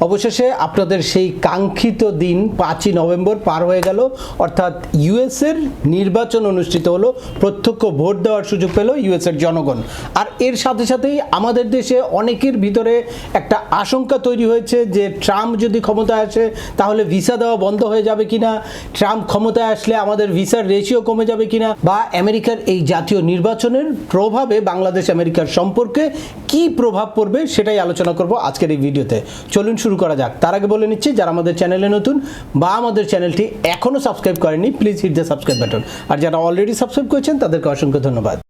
অবশেষে আপনাদের সেই কাঙ্ক্ষিত দিন পাঁচই নভেম্বর পার হয়ে গেল। অর্থাৎ ইউএসের নির্বাচন অনুষ্ঠিত হলো। প্রত্যক্ষ ভোট দেওয়ার সুযোগ পেল ইউএসের জনগণ। আর এর সাথে সাথেই আমাদের দেশে অনেকের ভিতরে একটা আশঙ্কা তৈরি হয়েছে যে ট্রাম্প যদি ক্ষমতায় আসে, তাহলে ভিসা দেওয়া বন্ধ হয়ে যাবে কিনা? ট্রাম্প ক্ষমতায় আসলে আমাদের ভিসার রেশিও কমে যাবে কিনা? বা আমেরিকার এই জাতীয় নির্বাচনের প্রভাবে বাংলাদেশ আমেরিকার সম্পর্কে কি প্রভাব পড়বে, সেটাই আলোচনা করব আজকের এই ভিডিওতে। চলুন শুরু করা যাক। তার আগে বলে নিচ্ছি, যারা আমাদের চ্যানেলে নতুন বা আমাদের চ্যানেলটি এখনও সাবস্ক্রাইব করেনি please hit the subscribe button আর যারা অলরেডি সাবস্ক্রাইব করেছেন, তাদেরকে অসংখ্য ধন্যবাদ।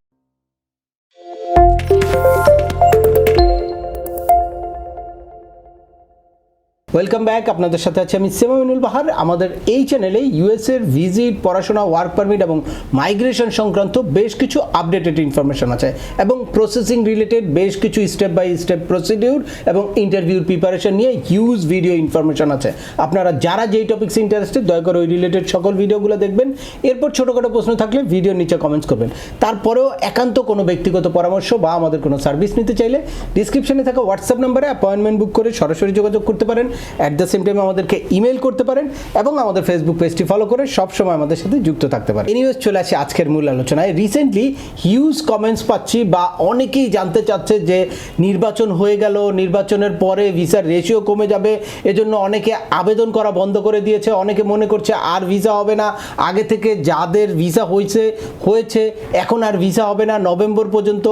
ওয়েলকাম ব্যাক আপনাদের সাথে আছি আমি সেমামিনুল বাহার আমাদের এই চ্যানেলে ইউএসের ভিজিট পড়াশোনা ওয়ার্ক পারমিট এবং মাইগ্রেশন সংক্রান্ত বেশ কিছু আপডেটেড ইনফরমেশন আছে এবং প্রসেসিং রিলেটেড বেশ কিছু স্টেপ বাই স্টেপ প্রসিডিউর এবং ইন্টারভিউর প্রিপারেশন নিয়ে হিউজ ভিডিও ইনফরমেশন আছে। আপনারা যারা যেই টপিক্স ইন্টারেস্টেড দয়া করে ওই রিলেটেড সকল ভিডিওগুলো দেখবেন। এরপর ছোটোখাটো প্রশ্ন থাকলে ভিডিওর নিচে কমেন্টস করবেন। তারপরেও একান্ত কোনো ব্যক্তিগত পরামর্শ বা আমাদের কোনো সার্ভিস নিতে চাইলে ডিসক্রিপশনে থাকা হোয়াটসঅ্যাপ নাম্বারে অ্যাপয়েন্টমেন্ট বুক করে সরাসরি যোগাযোগ করতে পারেন। অ্যাট দ্য সেম টাইম আমাদেরকে ইমেল করতে পারেন এবং আমাদের ফেসবুক পেজটি ফলো করে সবসময় আমাদের সাথে যুক্ত থাকতে পারেন। এনিওয়েজ চলে আসি আজকের মূল আলোচনায়। রিসেন্টলি হিউজ কমেন্টস পাচ্ছি বা অনেকেই জানতে চাচ্ছে যে নির্বাচন হয়ে গেল, নির্বাচনের পরে ভিসার রেশিও কমে যাবে, এজন্য অনেকে আবেদন করা বন্ধ করে দিয়েছে, অনেকে মনে করছে আর ভিসা হবে না, আগে থেকে যাদের ভিসা হয়েছে হয়েছে, এখন আর ভিসা হবে না, নভেম্বর পর্যন্ত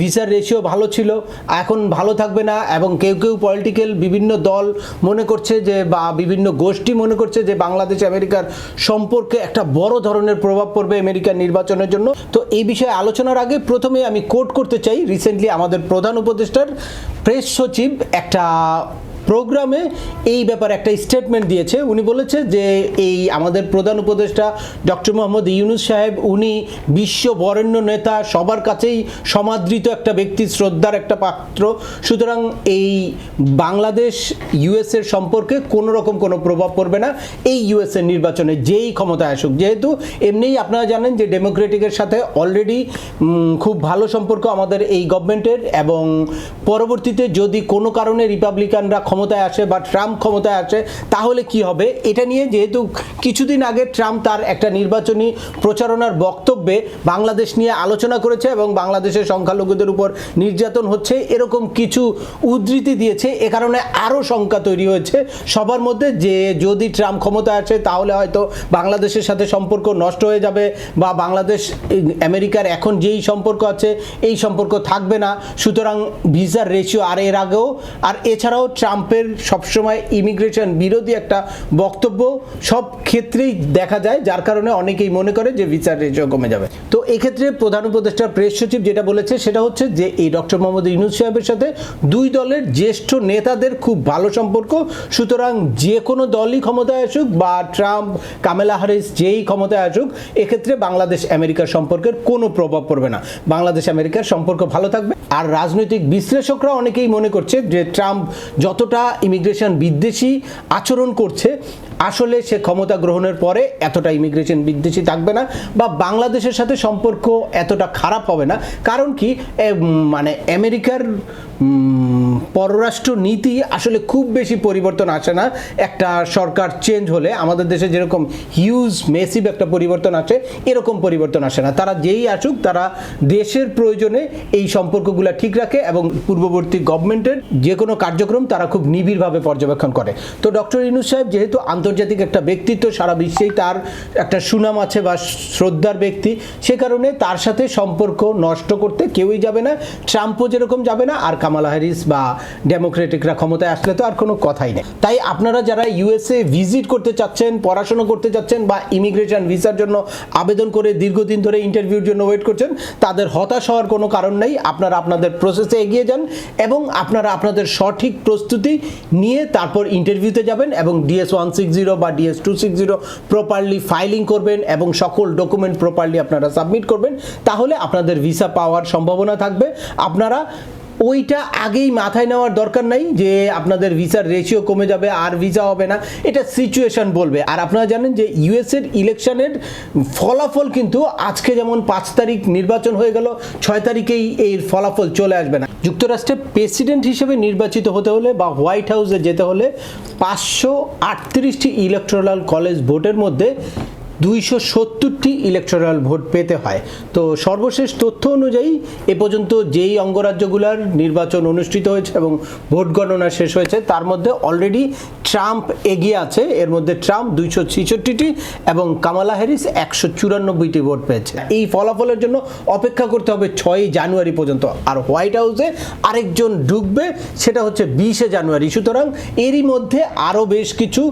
ভিসার রেশিও ভালো ছিল, এখন ভালো থাকবে না, এবং কেউ কেউ পলিটিক্যাল বিভিন্ন দল মনে করছে যে বা বিভিন্ন গোষ্ঠী মনে করছে যে বাংলাদেশ আমেরিকার সম্পর্কে একটা বড় ধরনের প্রভাব পড়বে আমেরিকার নির্বাচনের জন্য। তো এই বিষয়ে আলোচনার আগে প্রথমে আমি কোট করতে চাই। রিসেন্টলি আমাদের প্রধান উপদেষ্টার প্রেস সচিব একটা প্রোগ্রামে এই ব্যাপারে একটা স্টেটমেন্ট দিয়েছে। উনি বলেছে যে এই আমাদের প্রধান উপদেষ্টা ডক্টর মোহাম্মদ ইউনুস সাহেব, উনি বিশ্ব বরেণ্য নেতা, সবার কাছেই সমাদৃত একটা ব্যক্তি, শ্রদ্ধার একটা পাত্র। সুতরাং এই বাংলাদেশ ইউএসের সম্পর্কে কোনো রকম কোনো প্রভাব পড়বে না। এই ইউএসের নির্বাচনে যেই ক্ষমতায় আসুক, যেহেতু এমনিই আপনারা জানেন যে ডেমোক্রেটিকের সাথে অলরেডি খুব ভালো সম্পর্ক আমাদের এই গভর্নমেন্টের এবং পরবর্তীতে যদি কোনো কারণে রিপাবলিকানরা ক্ষমতায় আসে বা ট্রাম্প ক্ষমতায় আসে, তাহলে কি হবে? এটা নিয়ে যেহেতু কিছুদিন আগে ট্রাম্প তার একটা নির্বাচনী প্রচারণার বক্তব্যে বাংলাদেশ নিয়ে আলোচনা করেছে এবং বাংলাদেশের সংখ্যালঘুদের উপর নির্যাতন হচ্ছে, এরকম কিছু উদ্ধৃতি দিয়েছে। এ কারণে আরও শঙ্কা তৈরি হয়েছে সবার মধ্যে যে যদি ট্রাম্প ক্ষমতায় আসে, তাহলে হয়তো বাংলাদেশের সাথে সম্পর্ক নষ্ট হয়ে যাবে বা বাংলাদেশ, আমেরিকার এখন যেই সম্পর্ক আছে, এই সম্পর্ক থাকবে না। সুতরাং ভিসার রেশিও আর এর আগেও। আর এছাড়াও ট্রাম্পের সবসময় ইমিগ্রেশন বিরোধী একটা বক্তব্য সব ক্ষেত্রেই দেখা যায়, যার কারণে অনেকেই মনে করে যে ভিসার রেশিও কমে যাবে। তো এক্ষেত্রে প্রধান উপদেষ্টা প্রেস সচিব যেটা বলেছে, সেটা হচ্ছে যে এই ডক্টর মোহাম্মদ ইউনুস সাহেবের সাথে দুই দলের জ্যেষ্ঠ নেতাদের খুব ভালো সম্পর্ক। সুতরাং যে কোনো দলই ক্ষমতায় আসুক বা ট্রাম্প, কামেলা হারিস যেই ক্ষমতায় আসুক, এক্ষেত্রে বাংলাদেশ আমেরিকার সম্পর্কের কোনো প্রভাব পড়বে না। বাংলাদেশ আমেরিকার সম্পর্ক ভালো থাকবে। আর রাজনৈতিক বিশ্লেষকরা অনেকেই মনে করছে যে ট্রাম্প যতটা ইমিগ্রেশন বিদ্বেষী আচরণ করছে আসলে সে ক্ষমতা গ্রহণের পরে এতটা ইমিগ্রেশন বিদ্বেষী থাকবে না বা বাংলাদেশের সাথে সম্পর্ক এতটা খারাপ হবে না। কারণ কি? মানে আমেরিকার পররাষ্ট্র নীতি আসলে খুব বেশি পরিবর্তন আসে না। একটা সরকার চেঞ্জ হলে আমাদের দেশে যেরকম হিউজ মেসিভ একটা পরিবর্তন আসে, এরকম পরিবর্তন আসে না। তারা যেই আসুক, তারা দেশের প্রয়োজনে এই সম্পর্কগুলো ঠিক রাখে এবং পূর্ববর্তী গভর্নমেন্টের যে কোনো কার্যক্রম তারা খুব নিবিড়ভাবে পর্যবেক্ষণ করে। তো ডক্টর ইনুস সাহেব যেহেতু আন্তর্জাতিক একটা ব্যক্তিত্ব, সারা বিশ্বেই তার একটা সুনাম আছে বা শ্রদ্ধার ব্যক্তি। সে কারণে তার সাথে সম্পর্ক নষ্ট করতে কেউই যাবে না। ট্রাম্পও যেরকম যাবে না, আর কামালা হ্যারিস বা ডেমোক্রেটিকরা ক্ষমতায় আসলে তো আর কোনো কথাই নেই। তাই আপনারা যারা ইউএসএ ভিজিট করতে চাচ্ছেন, পড়াশোনা করতে চাচ্ছেন বা ইমিগ্রেশন ভিসার জন্য আবেদন করে দীর্ঘদিন ধরে ইন্টারভিউর জন্য ওয়েট করছেন, তাদের হতাশ হওয়ার কোনো কারণ নেই। আপনারা আপনাদের প্রসেসে এগিয়ে যান এবং আপনারা আপনাদের সঠিক প্রস্তুতি নিয়ে তারপর ইন্টারভিউতে যাবেন এবং ডিএস ওয়ান সিক্স জিরো বা DS two six zero properly filing করবেন এবং সকল ডকুমেন্ট প্রপারলি আপনারা সাবমিট করবেন, তাহলে আপনাদের ভিসা পাওয়ার সম্ভাবনা থাকবে। আপনারা ওইটা আগেই মাথায় নেওয়ার দরকার নাই যে আপনাদের ভিসার রেশিও কমে যাবে আর ভিসা হবে না। এটা সিচুয়েশন বলবে। আর আপনারা জানেন যে ইউএসের ইলেকশনের ফলাফল কিন্তু আজকে যেমন পাঁচ তারিখ নির্বাচন হয়ে গেল, ছয় তারিখেই এর ফলাফল চলে আসবে না। যুক্তরাষ্ট্রে প্রেসিডেন্ট হিসেবে নির্বাচিত হতে হলে বা হোয়াইট হাউসে যেতে হলে পাঁচশো আটত্রিশটি ইলেকট্রাল কলেজ ভোটের মধ্যে দুইশো সত্তরটি ইলেকট্রাল ভোট পেতে হয়। তো সর্বশেষ তথ্য অনুযায়ী এ পর্যন্ত যেই অঙ্গরাজ্যগুলোর নির্বাচন অনুষ্ঠিত হয়েছে এবং ভোট গণনা শেষ হয়েছে, তার মধ্যে অলরেডি ট্রাম্প এগিয়ে আছে। এর মধ্যে ট্রাম্প দুইশো ছেষট্টিটি এবং কামালা হ্যারিস একশো চুরানব্বইটি ভোট পেয়েছে। এই ফলাফলের জন্য অপেক্ষা করতে হবে ছয়ই জানুয়ারি পর্যন্ত। আর হোয়াইট হাউসে আরেকজন ঢুকবে, সেটা হচ্ছে বিশে জানুয়ারি। সুতরাং এরই মধ্যে আরও বেশ কিছু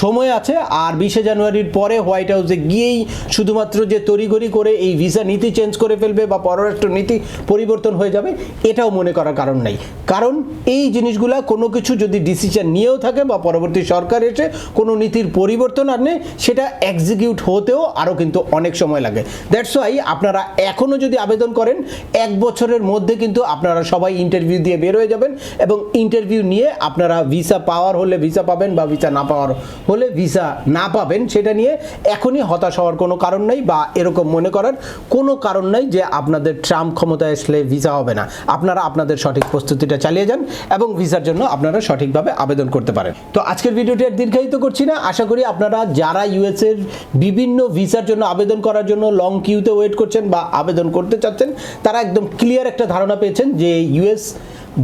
সময় আছে আর বিশে জানুয়ারির পরে হোয়াইট হাউসে গিয়েই শুধুমাত্র যে তড়িঘড়ি করে এই ভিসা নীতি চেঞ্জ করে ফেলবে বা পররাষ্ট্র নীতি পরিবর্তন হয়ে যাবে, এটাও মনে করার কারণ নাই। কারণ এই জিনিসগুলা কোনো কিছু যদি ডিসিশন নিয়েও থাকে বা পরবর্তী সরকার এসে কোনো নীতির পরিবর্তন আনে, সেটা এক্সিকিউট হতেও আরও কিন্তু অনেক সময় লাগে। দ্যাটস ওয়াই আপনারা এখনও যদি আবেদন করেন, এক বছরের মধ্যে কিন্তু আপনারা সবাই ইন্টারভিউ দিয়ে বের হয়ে যাবেন এবং ইন্টারভিউ নিয়ে আপনারা ভিসা পাওয়ার হলে ভিসা পাবেন বা ভিসা না পাওয়ার হলে ভিসা না পাবেন, সেটা নিয়ে এখনই হতাশ হওয়ার কোনো কারণ নেই বা এরকম মনে করার কোনো কারণ নাই যে আপনাদের ট্রাম্প ক্ষমতায় আসলে ভিসা হবে না। আপনারা আপনাদের সঠিক প্রস্তুতিটা চালিয়ে যান এবং ভিসার জন্য আপনারা সঠিকভাবে আবেদন করতে পারেন। তো আজকের ভিডিওটি আর দীর্ঘায়িত করছি না। আশা করি আপনারা যারা ইউএসের বিভিন্ন ভিসার জন্য আবেদন করার জন্য লং কিউতে ওয়েট করছেন বা আবেদন করতে চাচ্ছেন, তারা একদম ক্লিয়ার একটা ধারণা পেয়েছেন যে ইউএস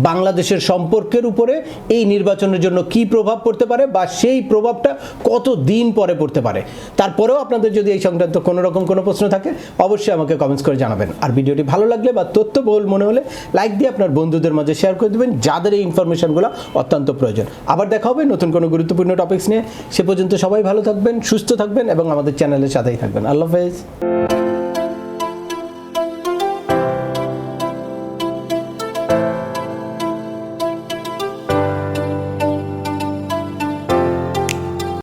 বাংলাদেশের সম্পর্কের উপরে এই নির্বাচনের জন্য কি প্রভাব পড়তে পারে বা সেই প্রভাবটা কত দিন পরে পড়তে পারে? তারপরেও আপনাদের যদি এই সংক্রান্ত কোনো রকম কোনো প্রশ্ন থাকে, অবশ্যই আমাকে কমেন্টস করে জানাবেন। আর ভিডিওটি ভালো লাগলে বা তথ্যবহুল মনে হলে লাইক দিয়ে আপনার বন্ধুদের মাঝে শেয়ার করে দেবেন, যাদের এই ইনফরমেশনগুলো অত্যন্ত প্রয়োজন। আবার দেখা হবে নতুন কোনো গুরুত্বপূর্ণ টপিকস নিয়ে। সে পর্যন্ত সবাই ভালো থাকবেন, সুস্থ থাকবেন এবং আমাদের চ্যানেলের সাথেই থাকবেন। আল্লাহ হাফেজ।